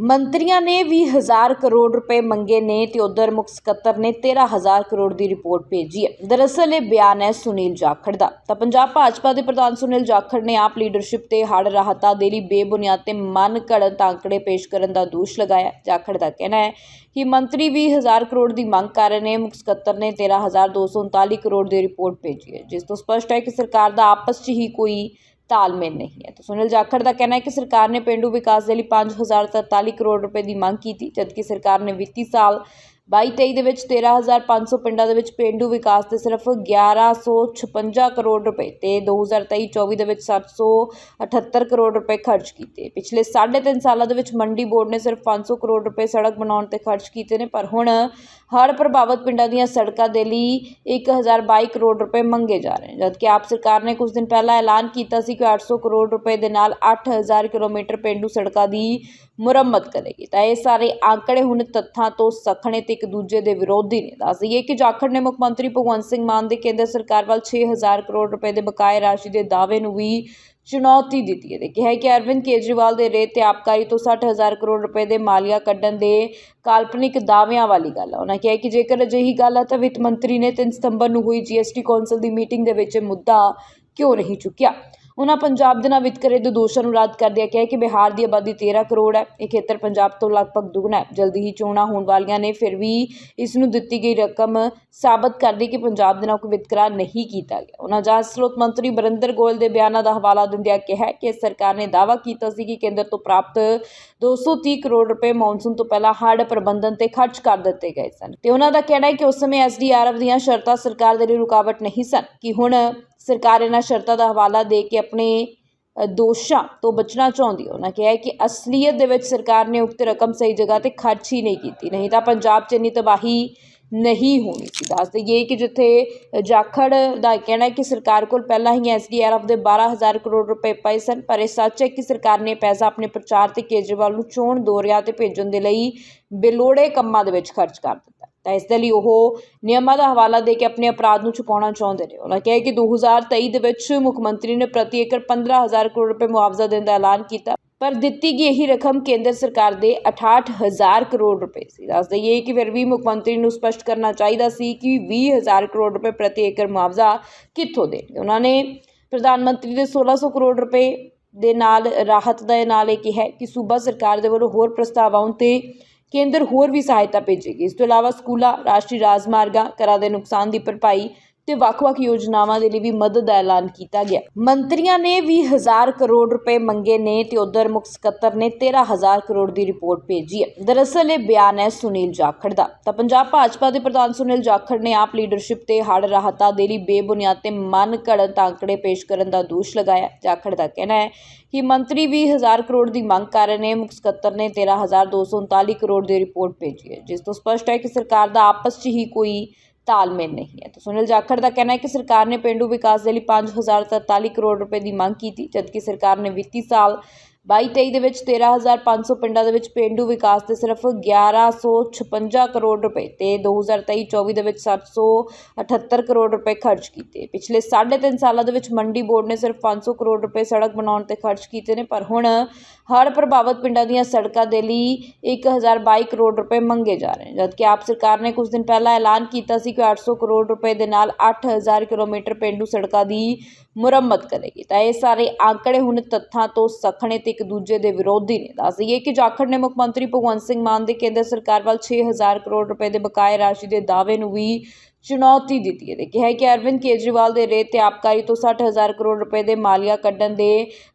ਮੰਤਰੀਆਂ ਨੇ 20000 ਕਰੋੜ ਰੁਪਏ ਮੰਗੇ ਨੇ ਤੇ ਉਧਰ ਮੁੱਖ ਸਕੱਤਰ ਨੇ 13000 ਕਰੋੜ ਦੀ ਰਿਪੋਰਟ ਭੇਜੀ ਹੈ। ਦਰਅਸਲ ਇਹ ਬਿਆਨ ਹੈ ਸੁਨੀਲ ਜਾਖੜ ਦਾ। ਤਾਂ ਪੰਜਾਬ ਭਾਜਪਾ ਦੇ ਪ੍ਰਧਾਨ ਸੁਨੀਲ ਜਾਖੜ ਨੇ ਆਪ ਲੀਡਰਸ਼ਿਪ ਤੇ ਹੜ ਰਾਹਤਾਂ ਦੇ ਲਈ ਬੇਬੁਨਿਆਦ ਤੇ ਮਨ ਘੜਤ ਆંકੜੇ ਪੇਸ਼ ਕਰਨ ਦਾ ਦੋਸ਼ ਲਗਾਇਆ। ਜਾਖੜ ਦਾ ਕਹਿਣਾ ਹੈ ਕਿ ਮੰਤਰੀ 20000 ਕਰੋੜ ਦੀ ਮੰਗ ਕਰ ਰਹੇ ਨੇ, ਮੁੱਖ ਸਕੱਤਰ ਨੇ 13239 ਕਰੋੜ ਦੀ ਰਿਪੋਰਟ ਭੇਜੀ ਹੈ। ਜਿਸ ਤੋਂ ਸਪਸ਼ਟ ਹੈ ਕਿ ਸਰਕਾਰ ਦਾ ਆਪਸ 'ਚ ਹੀ ਕੋਈ ਤਾਲਮੇਲ ਨਹੀਂ ਹੈ। ਤਾਂ ਸੁਨੀਲ ਜਾਖੜ ਦਾ ਕਹਿਣਾ ਹੈ ਕਿ ਸਰਕਾਰ ਨੇ ਪਿੰਡੂ ਵਿਕਾਸ ਦੇ ਲਈ 5043 ਕਰੋੜ ਰੁਪਏ ਦੀ ਮੰਗ ਕੀਤੀ, ਜਦਕਿ ਸਰਕਾਰ ਨੇ ਵਿੱਤੀ ਸਾਲ 22-23 ਦੇ ਵਿੱਚ 13500 ਪਿੰਡਾਂ ਦੇ ਵਿੱਚ ਪਿੰਡੂ ਵਿਕਾਸ ਤੇ ਸਿਰਫ 1156 ਕਰੋੜ ਰੁਪਏ ਤੇ 2023-24 ਦੇ ਵਿੱਚ 778 ਕਰੋੜ ਰੁਪਏ ਖਰਚ ਕੀਤੇ। ਪਿਛਲੇ 3.5 ਸਾਲਾਂ ਦੇ ਵਿੱਚ ਮੰਡੀ ਬੋਰਡ ਨੇ ਸਿਰਫ 500 ਕਰੋੜ ਰੁਪਏ ਸੜਕ ਬਣਾਉਣ ਤੇ ਖਰਚ ਕੀਤੇ ਨੇ, ਪਰ ਹੁਣ ਹੜ੍ਹ ਪ੍ਰਭਾਵਿਤ ਪਿੰਡਾਂ ਦੀਆਂ ਸੜਕਾਂ ਦੇ ਲਈ 1022 ਕਰੋੜ ਰੁਪਏ ਮੰਗੇ ਜਾ ਰਹੇ ਨੇ, ਜਦਕਿ ਆਪ ਸਰਕਾਰ ਨੇ ਕੁਝ ਦਿਨ ਪਹਿਲਾਂ ਐਲਾਨ ਕੀਤਾ ਸੀ ਕਿ 800 ਕਰੋੜ ਰੁਪਏ ਦੇ ਨਾਲ 8000 ਕਿਲੋਮੀਟਰ ਪਿੰਡੂ ਸੜਕਾਂ ਦੀ ਮੁਰੰਮਤ ਕਰੇਗੀ। ਤਾਂ ਇਹ ਸਾਰੇ ਆંકੜੇ ਹੁਣ ਤੱਥਾਂ ਤੋਂ ਸਖਣੇ ਤੇ ਇੱਕ ਦੂਜੇ ਦੇ ਵਿਰੋਧੀ ਨੇ ਦੱਸ ਦਈਏ ਕਿ ਜਾਖੜ ਨੇ ਮੁੱਖ ਮੰਤਰੀ ਭਗਵੰਤ ਸਿੰਘ ਮਾਨ ਦੇ ਕੇਂਦਰ ਸਰਕਾਰ ਵੱਲ 6000 ਕਰੋੜ ਰੁਪਏ ਦੇ ਬਕਾਏ ਰਾਸ਼ੀ ਦੇ ਦਾਅਵੇ ਨੂੰ ਵੀ ਚੁਣੌਤੀ ਦਿੱਤੀ ਹੈ। ਕਿਹਾ ਕਿ ਅਰਵਿੰਦ ਕੇਜਰੀਵਾਲ ਦੇ ਰੇਤ ਤੇ ਆਬਕਾਰੀ ਤੋਂ 60000 ਕਰੋੜ ਰੁਪਏ ਦੇ ਮਾਲੀਆ ਕੱਢਣ ਦੇ ਕਾਲਪਨਿਕ ਦਾਅਵਿਆਂ ਵਾਲੀ ਗੱਲ ਹੈ ਉਹਨਾਂ ਕਿਹਾ ਕਿ ਜੇਕਰ ਅਜਿਹੀ ਗੱਲ ਹੈ ਤਾਂ ਵਿੱਤ ਮੰਤਰੀ ਨੇ 3 ਸਤੰਬਰ ਨੂੰ ਹੋਈ ਜੀਐਸਟੀ ਕੌਂਸਲ ਦੀ ਮੀਟਿੰਗ ਦੇ ਵਿੱਚ ਮੁੱਦਾ ਕਿਉਂ ਨਹੀਂ ਚੁੱਕਿਆ? ਉਹਨਾਂ ਪੰਜਾਬ ਦੇ ਨਾਲ ਵਿਤਕਰੇ ਦੇ ਦੋਸ਼ਾਂ ਨੂੰ ਰੱਦ ਕਰਦਿਆਂ ਕਿਹਾ ਕਿ ਬਿਹਾਰ ਦੀ ਆਬਾਦੀ 13 ਕਰੋੜ ਹੈ। ਇਹ ਖੇਤਰ ਪੰਜਾਬ ਤੋਂ ਲਗਭਗ ਦੁੱਗਣਾ ਹੈ। ਜਲਦੀ ਹੀ ਚੋਣਾਂ ਹੋਣ ਵਾਲੀਆਂ ਨੇ, ਫਿਰ ਵੀ ਇਸ ਨੂੰ ਦਿੱਤੀ ਗਈ ਰਕਮ ਸਾਬਤ ਕਰਦੀ ਕਿ ਪੰਜਾਬ ਦੇ ਨਾਲ ਕੋਈ ਵਿਤਕਰਾ ਨਹੀਂ ਕੀਤਾ ਗਿਆ। ਉਹਨਾਂ ਜਾਂਚ ਸਰੋਤ ਮੰਤਰੀ ਬਰਿੰਦਰ ਗੋਇਲ ਦੇ ਬਿਆਨਾਂ ਦਾ ਹਵਾਲਾ ਦਿੰਦਿਆਂ ਕਿਹਾ ਕਿ ਸਰਕਾਰ ਨੇ ਦਾਅਵਾ ਕੀਤਾ ਸੀ ਕਿ ਕੇਂਦਰ ਤੋਂ ਪ੍ਰਾਪਤ 230 ਕਰੋੜ ਰੁਪਏ ਮੌਨਸੂਨ ਤੋਂ ਪਹਿਲਾਂ ਹੜ੍ਹ ਪ੍ਰਬੰਧਨ ਤੇ ਖਰਚ ਕਰ ਦਿੱਤੇ ਗਏ ਸਨ। ਤੇ ਉਹਨਾਂ ਦਾ ਕਹਿਣਾ ਹੈ ਕਿ ਉਸ ਸਮੇਂ ਐਸਡੀਆਰਐਫ ਦੀਆਂ ਸ਼ਰਤਾਂ ਸਰਕਾਰ ਦੇ ਲਈ ਰੁਕਾਵਟ ਨਹੀਂ ਸਨ, ਕਿ ਹੁਣ ਸਰਕਾਰ ਇਹਨਾਂ ਸ਼ਰਤਾਂ ਦਾ ਹਵਾਲਾ ਦੇ ਕੇ ਆਪਣੇ ਦੋਸ਼ਾਂ ਤੋਂ ਬਚਣਾ ਚਾਹੁੰਦੀ ਹੈ। ਉਹਨਾਂ ਕਿਹਾ ਕਿ ਅਸਲੀਅਤ ਦੇ ਵਿੱਚ ਸਰਕਾਰ ਨੇ ਉਕਤ ਰਕਮ ਸਹੀ ਜਗ੍ਹਾ ਤੇ ਖਰਚ ਹੀ ਨਹੀਂ ਕੀਤੀ, ਨਹੀਂ ਤਾਂ ਪੰਜਾਬ 'ਚ ਇੰਨੀ ਤਬਾਹੀ ਨਹੀਂ ਹੋਣੀ ਸੀ। ਦੱਸ ਦਈਏ ਕਿ ਜਿੱਥੇ ਜਾਖੜ ਦਾ ਕਹਿਣਾ ਹੈ ਕਿ ਸਰਕਾਰ ਕੋਲ ਪਹਿਲਾਂ ਹੀ ਐਸਡੀਆਰਐਫ ਦੇ 12000 ਕਰੋੜ ਰੁਪਏ ਪਏ ਸਨ, ਪਰ ਇਹ ਸੱਚ ਹੈ ਕਿ ਸਰਕਾਰ ਨੇ ਪੈਸਾ ਆਪਣੇ ਪ੍ਰਚਾਰ ਤੇ ਕੇਜਰੀਵਾਲ ਨੂੰ ਚੋਣ ਦੌਰਿਆਂ ਤੇ ਭੇਜਣ ਦੇ ਲਈ ਬੇਲੋੜੇ ਕੰਮਾਂ ਦੇ ਵਿੱਚ ਖਰਚ ਕਰ ਦਿੱਤਾ। ਤਾਂ ਇਸ ਦੇ ਲਈ ਉਹ ਨਿਯਮਾਂ ਦਾ ਹਵਾਲਾ ਦੇ ਕੇ ਆਪਣੇ ਅਪਰਾਧ ਨੂੰ ਛੁਪਾਉਣਾ ਚਾਹੁੰਦੇ ਨੇ। ਉਹਨਾਂ ਕਿਹਾ ਕਿ 2023 ਦੇ ਵਿੱਚ ਮੁੱਖ ਮੰਤਰੀ ਨੇ ਪ੍ਰਤੀ ਏਕੜ 15000 ਕਰੋੜ ਰੁਪਏ ਮੁਆਵਜ਼ਾ ਦੇਣ ਦਾ ਐਲਾਨ ਕੀਤਾ, ਪਰ ਦਿੱਤੀ ਗਈ ਇਹੀ ਰਕਮ ਕੇਂਦਰ ਸਰਕਾਰ ਦੇ 68000 ਕਰੋੜ ਰੁਪਏ ਸੀ। ਦੱਸ ਦਈਏ ਕਿ ਫਿਰ ਵੀ ਮੁੱਖ ਮੰਤਰੀ ਨੂੰ ਸਪਸ਼ਟ ਕਰਨਾ ਚਾਹੀਦਾ ਸੀ ਕਿ 20000 ਕਰੋੜ ਰੁਪਏ ਪ੍ਰਤੀ ਏਕੜ ਮੁਆਵਜ਼ਾ ਕਿੱਥੋਂ ਦੇਣਗੇ। ਉਹਨਾਂ ਨੇ ਪ੍ਰਧਾਨ ਮੰਤਰੀ ਦੇ 1600 ਕਰੋੜ ਰੁਪਏ ਦੇ ਨਾਲ, ਰਾਹਤ ਦੇ ਨਾਲ ਇਹ ਕਿਹਾ ਕਿ ਸੂਬਾ ਸਰਕਾਰ ਦੇ ਵੱਲੋਂ ਹੋਰ ਪ੍ਰਸਤਾਵ ਆਉਣ ਤੇ ਕੇਂਦਰ ਹੋਰ ਵੀ ਸਹਾਇਤਾ ਭੇਜੇਗੀ। ਇਸ ਤੋਂ ਇਲਾਵਾ ਸਕੂਲਾਂ, ਰਾਸ਼ਟਰੀ ਰਾਜਮਾਰਗਾਂ ਕਰਾਂ ਦੇ ਨੁਕਸਾਨ ਦੀ ਭਰਪਾਈ ਤੇ ਵੱਖ-ਵੱਖ ਯੋਜਨਾਵਾਂ ਦੇ ਲਈ ਵੀ ਮਦਦ ਦਾ ਐਲਾਨ ਕੀਤਾ ਗਿਆ। ਮੰਤਰੀਆਂ ਨੇ 20000 ਕਰੋੜ ਰੁਪਏ ਮੰਗੇ ਨੇ ਤੇ ਉਧਰ ਮੁੱਖ ਸਕੱਤਰ ਨੇ 13000 ਕਰੋੜ ਦੀ ਰਿਪੋਰਟ ਭੇਜੀ ਹੈ। ਦਰਅਸਲ ਇਹ ਬਿਆਨ ਹੈ ਸੁਨੀਲ ਜਾਖੜ ਦਾ। ਤਾਂ ਪੰਜਾਬ ਭਾਜਪਾ ਦੇ ਪ੍ਰਧਾਨ ਸੁਨੀਲ ਜਾਖੜ ਨੇ ਆਪ ਲੀਡਰਸ਼ਿਪ ਤੇ ਹੜ ਰਾਹਤਾਂ ਦੇ ਲਈ ਬੇਬੁਨਿਆਦ ਤੇ ਮਨ ਘੜਨ ਆંકੜੇ ਪੇਸ਼ ਕਰਨ ਦਾ ਦੋਸ਼ ਲਗਾਇਆ ਜਾਖੜ ਦਾ ਕਹਿਣਾ ਹੈ ਕਿ ਮੰਤਰੀ 20000 ਕਰੋੜ ਦੀ ਮੰਗ ਕਰ ਰਹੇ ਨੇ, ਮੁੱਖ ਸਕੱਤਰ ਨੇ 13239 ਕਰੋੜ ਦੀ ਰਿਪੋਰਟ ਭੇਜੀ ਹੈ। ਜਿਸ ਤੋਂ ਸਪਸ਼ਟ ਹੈ ਕਿ ਸਰਕਾਰ ਦਾ ਆਪਸ 'ਚ ਹੀ ਕੋਈ ਤਾਲਮੇਲ ਨਹੀਂ ਹੈ। ਤਾਂ ਸੁਨੀਲ ਜਾਖੜ ਦਾ ਕਹਿਣਾ ਹੈ ਕਿ ਸਰਕਾਰ ਨੇ ਪਿੰਡੂ ਵਿਕਾਸ ਦੇ ਲਈ 5043 ਕਰੋੜ ਰੁਪਏ ਦੀ ਮੰਗ ਕੀਤੀ, ਜਦਕਿ ਸਰਕਾਰ ਨੇ ਵਿੱਤੀ ਸਾਲ 22-23 ਦੇ ਵਿੱਚ 13500 ਪਿੰਡਾਂ ਦੇ ਵਿੱਚ ਪਿੰਡੂ ਵਿਕਾਸ ਤੇ ਸਿਰਫ 1156 ਕਰੋੜ ਰੁਪਏ ਤੇ 2023-24 ਦੇ ਵਿੱਚ 778 ਕਰੋੜ ਰੁਪਏ ਖਰਚ ਕੀਤੇ। ਪਿਛਲੇ 3.5 ਸਾਲਾਂ ਦੇ ਵਿੱਚ ਮੰਡੀ ਬੋਰਡ ਨੇ ਸਿਰਫ 500 ਕਰੋੜ ਰੁਪਏ ਸੜਕ ਬਣਾਉਣ ਤੇ ਖਰਚ ਕੀਤੇ ਨੇ, ਪਰ ਹੁਣ ਹੜ੍ਹ ਪ੍ਰਭਾਵਿਤ ਪਿੰਡਾਂ ਦੀਆਂ ਸੜਕਾਂ ਦੇ ਲਈ 1022 ਕਰੋੜ ਰੁਪਏ ਮੰਗੇ ਜਾ ਰਹੇ ਨੇ, ਜਦਕਿ ਆਪ ਸਰਕਾਰ ਨੇ ਕੁਝ ਦਿਨ ਪਹਿਲਾਂ ਐਲਾਨ ਕੀਤਾ ਸੀ ਕਿ 800 ਕਰੋੜ ਰੁਪਏ ਦੇ ਨਾਲ 8000 ਕਿਲੋਮੀਟਰ ਪਿੰਡੂ ਸੜਕਾਂ ਦੀ ਮੁਰੰਮਤ ਕਰੇਗੀ। ਤਾਂ ਇਹ ਸਾਰੇ ਆંકੜੇ ਹੁਣ ਤੱਥਾਂ ਤੋਂ ਸਖਣੇ ਤੇ ਇੱਕ ਦੂਜੇ ਦੇ ਵਿਰੋਧੀ ਨੇ ਦੱਸ ਦਈਏ ਕਿ ਜਾਖੜ ਨੇ ਮੁੱਖ ਮੰਤਰੀ ਭਗਵੰਤ ਸਿੰਘ ਮਾਨ ਦੇ ਕੇਂਦਰ ਸਰਕਾਰ ਵੱਲ 6000 ਕਰੋੜ ਰੁਪਏ ਦੇ ਬਕਾਏ ਰਾਸ਼ੀ ਦੇ ਦਾਅਵੇ ਨੂੰ ਵੀ ਚੁਣੌਤੀ ਦਿੱਤੀ ਹੈ। ਤੇ ਕਿਹਾ ਕਿ ਅਰਵਿੰਦ ਕੇਜਰੀਵਾਲ ਦੇ ਰੇਤ ਤੇ ਆਬਕਾਰੀ ਤੋਂ 60000 ਕਰੋੜ ਰੁਪਏ ਦੇ ਮਾਲੀਆ ਕੱਢਣ ਦੇ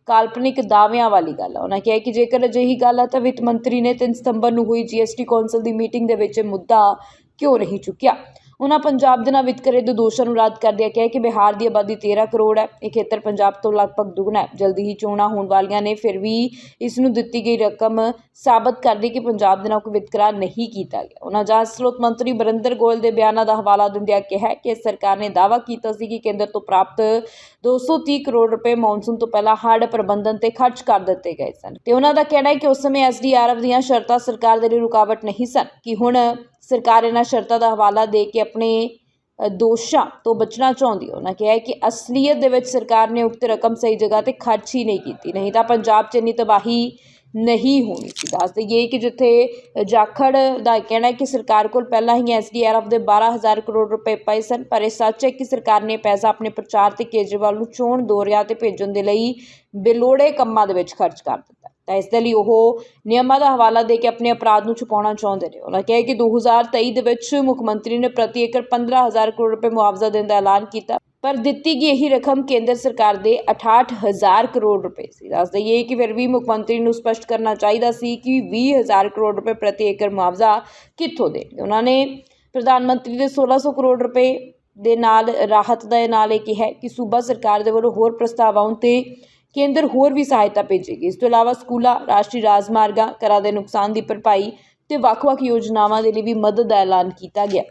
ਕਾਲਪਨਿਕ ਦਾਅਵਿਆਂ ਵਾਲੀ ਗੱਲ ਹੈ। ਉਹਨਾਂ ਕਿਹਾ ਕਿ ਜੇਕਰ ਅਜਿਹੀ ਗੱਲ ਹੈ ਤਾਂ ਵਿੱਤ ਮੰਤਰੀ ਨੇ 3 ਸਤੰਬਰ ਨੂੰ ਹੋਈ ਜੀਐਸਟੀ ਕੌਂਸਲ ਦੀ ਮੀਟਿੰਗ ਦੇ ਵਿੱਚ ਇਹ ਮੁੱਦਾ ਕਿਉਂ ਨਹੀਂ ਚੁੱਕਿਆ? ਉਹਨਾਂ ਪੰਜਾਬ ਦੇ ਨਾਲ ਵਿਤਕਰੇ ਦੇ ਦੋਸ਼ਾਂ ਨੂੰ ਰੱਦ ਕਰਦਿਆਂ ਕਿਹਾ ਕਿ ਬਿਹਾਰ ਦੀ ਆਬਾਦੀ 13 ਕਰੋੜ ਹੈ। ਇਹ ਖੇਤਰ ਪੰਜਾਬ ਤੋਂ ਲਗਭਗ ਦੁੱਗਣਾ ਹੈ। ਜਲਦੀ ਹੀ ਚੋਣਾਂ ਹੋਣ ਵਾਲੀਆਂ ਨੇ, ਫਿਰ ਵੀ ਇਸ ਨੂੰ ਦਿੱਤੀ ਗਈ ਰਕਮ ਸਾਬਤ ਕਰਦੀ ਕਿ ਪੰਜਾਬ ਦੇ ਨਾਲ ਕੋਈ ਵਿਤਕਰਾ ਨਹੀਂ ਕੀਤਾ ਗਿਆ। ਉਹਨਾਂ ਜਾਂਚ ਸਰੋਤ ਮੰਤਰੀ ਬਰਿੰਦਰ ਗੋਇਲ ਦੇ ਬਿਆਨਾਂ ਦਾ ਹਵਾਲਾ ਦਿੰਦਿਆਂ ਕਿਹਾ ਕਿ ਸਰਕਾਰ ਨੇ ਦਾਅਵਾ ਕੀਤਾ ਸੀ ਕਿ ਕੇਂਦਰ ਤੋਂ ਪ੍ਰਾਪਤ 230 ਕਰੋੜ ਰੁਪਏ ਮੌਨਸੂਨ ਤੋਂ ਪਹਿਲਾਂ ਹੜ੍ਹ ਪ੍ਰਬੰਧਨ ਤੇ ਖਰਚ ਕਰ ਦਿੱਤੇ ਗਏ ਸਨ। ਤੇ ਉਹਨਾਂ ਦਾ ਕਹਿਣਾ ਹੈ ਕਿ ਉਸ ਸਮੇਂ ਐਸਡੀਆਰਐਫ ਦੀਆਂ ਸ਼ਰਤਾਂ ਸਰਕਾਰ ਦੇ ਲਈ ਰੁਕਾਵਟ ਨਹੀਂ ਸਨ। ਕਿ ਹੁਣ ਸਰਕਾਰ ਇਹਨਾਂ ਸ਼ਰਤਾਂ ਦਾ ਹਵਾਲਾ ਦੇ ਕੇ ਆਪਣੇ ਦੋਸ਼ਾਂ ਤੋਂ ਬਚਣਾ ਚਾਹੁੰਦੀ ਉਹਨਾਂ ਕਿਹਾ ਕਿ ਅਸਲੀਅਤ ਦੇ ਵਿੱਚ ਸਰਕਾਰ ਨੇ ਉਕਤ ਰਕਮ ਸਹੀ ਜਗ੍ਹਾ ਤੇ ਖਰਚ ਹੀ ਨਹੀਂ ਕੀਤੀ। ਨਹੀਂ ਤਾਂ ਪੰਜਾਬ 'ਚ ਇੰਨੀ ਤਬਾਹੀ ਨਹੀਂ ਹੋਣੀ ਸੀ। ਦੱਸ ਦੇਈਏ ਕਿ ਜਿੱਥੇ ਜਾਖੜ ਦਾ ਕਹਿਣਾ ਹੈ ਕਿ ਸਰਕਾਰ ਕੋਲ ਪਹਿਲਾਂ ਹੀ ਐਸਡੀਆਰਐਫ ਦੇ 12000 ਕਰੋੜ ਰੁਪਏ ਪਏ ਸਨ, ਪਰ ਇਹ ਸੱਚ ਹੈ ਕਿ ਸਰਕਾਰ ਨੇ ਪੈਸਾ ਆਪਣੇ ਪ੍ਰਚਾਰ ਤੇ ਕੇਜਰੀਵਾਲ ਨੂੰ ਚੋਣ ਦੌਰਿਆਂ ਤੇ ਭੇਜਣ ਦੇ ਲਈ ਬੇਲੋੜੇ ਕੰਮਾਂ ਦੇ ਵਿੱਚ ਖਰਚ ਕਰ ਦਿੱਤਾ। ਤਾਂ ਇਸ ਦੇ ਲਈ ਉਹ ਨਿਯਮਾਂ ਦਾ ਹਵਾਲਾ ਦੇ ਕੇ ਆਪਣੇ ਅਪਰਾਧ ਨੂੰ ਛੁਪਾਉਣਾ ਚਾਹੁੰਦੇ ਨੇ। ਉਹਨਾਂ ਕਿਹਾ ਕਿ 2023 ਦੇ ਵਿੱਚ ਮੁੱਖ ਮੰਤਰੀ ਨੇ ਪ੍ਰਤੀ ਏਕੜ 15000 ਕਰੋੜ ਰੁਪਏ ਮੁਆਵਜ਼ਾ ਦੇਣ ਦਾ ਐਲਾਨ ਕੀਤਾ, ਪਰ ਦਿੱਤੀ ਗਈ ਇਹੀ ਰਕਮ ਕੇਂਦਰ ਸਰਕਾਰ ਦੇ 68000 ਕਰੋੜ ਰੁਪਏ ਸੀ। ਦੱਸ ਦਈਏ ਕਿ ਫਿਰ ਵੀ ਮੁੱਖ ਮੰਤਰੀ ਨੂੰ ਸਪਸ਼ਟ ਕਰਨਾ ਚਾਹੀਦਾ ਸੀ ਕਿ 20000 ਕਰੋੜ ਰੁਪਏ ਪ੍ਰਤੀ ਏਕੜ ਮੁਆਵਜ਼ਾ ਕਿੱਥੋਂ ਦੇ ਉਹਨਾਂ ਨੇ ਪ੍ਰਧਾਨ ਮੰਤਰੀ ਦੇ 1600 ਕਰੋੜ ਰੁਪਏ ਦੇ ਨਾਲ, ਰਾਹਤ ਦੇ ਨਾਲ ਇਹ ਕਿਹਾ ਕਿ ਸੂਬਾ ਸਰਕਾਰ ਦੇ ਵੱਲੋਂ ਹੋਰ ਪ੍ਰਸਤਾਵ ਆਉਣ ਤੇ ਕੇਂਦਰ ਹੋਰ ਵੀ ਸਹਾਇਤਾ ਭੇਜੇਗੀ। ਇਸ ਤੋਂ ਇਲਾਵਾ ਸਕੂਲਾਂ, ਰਾਸ਼ਟਰੀ ਰਾਜਮਾਰਗਾਂ ਕਰਾਂ ਦੇ ਨੁਕਸਾਨ ਦੀ ਭਰਪਾਈ ਤੇ ਵੱਖ-ਵੱਖ ਯੋਜਨਾਵਾਂ ਦੇ ਲਈ ਵੀ ਮਦਦ ਦਾ ਐਲਾਨ ਕੀਤਾ ਗਿਆ।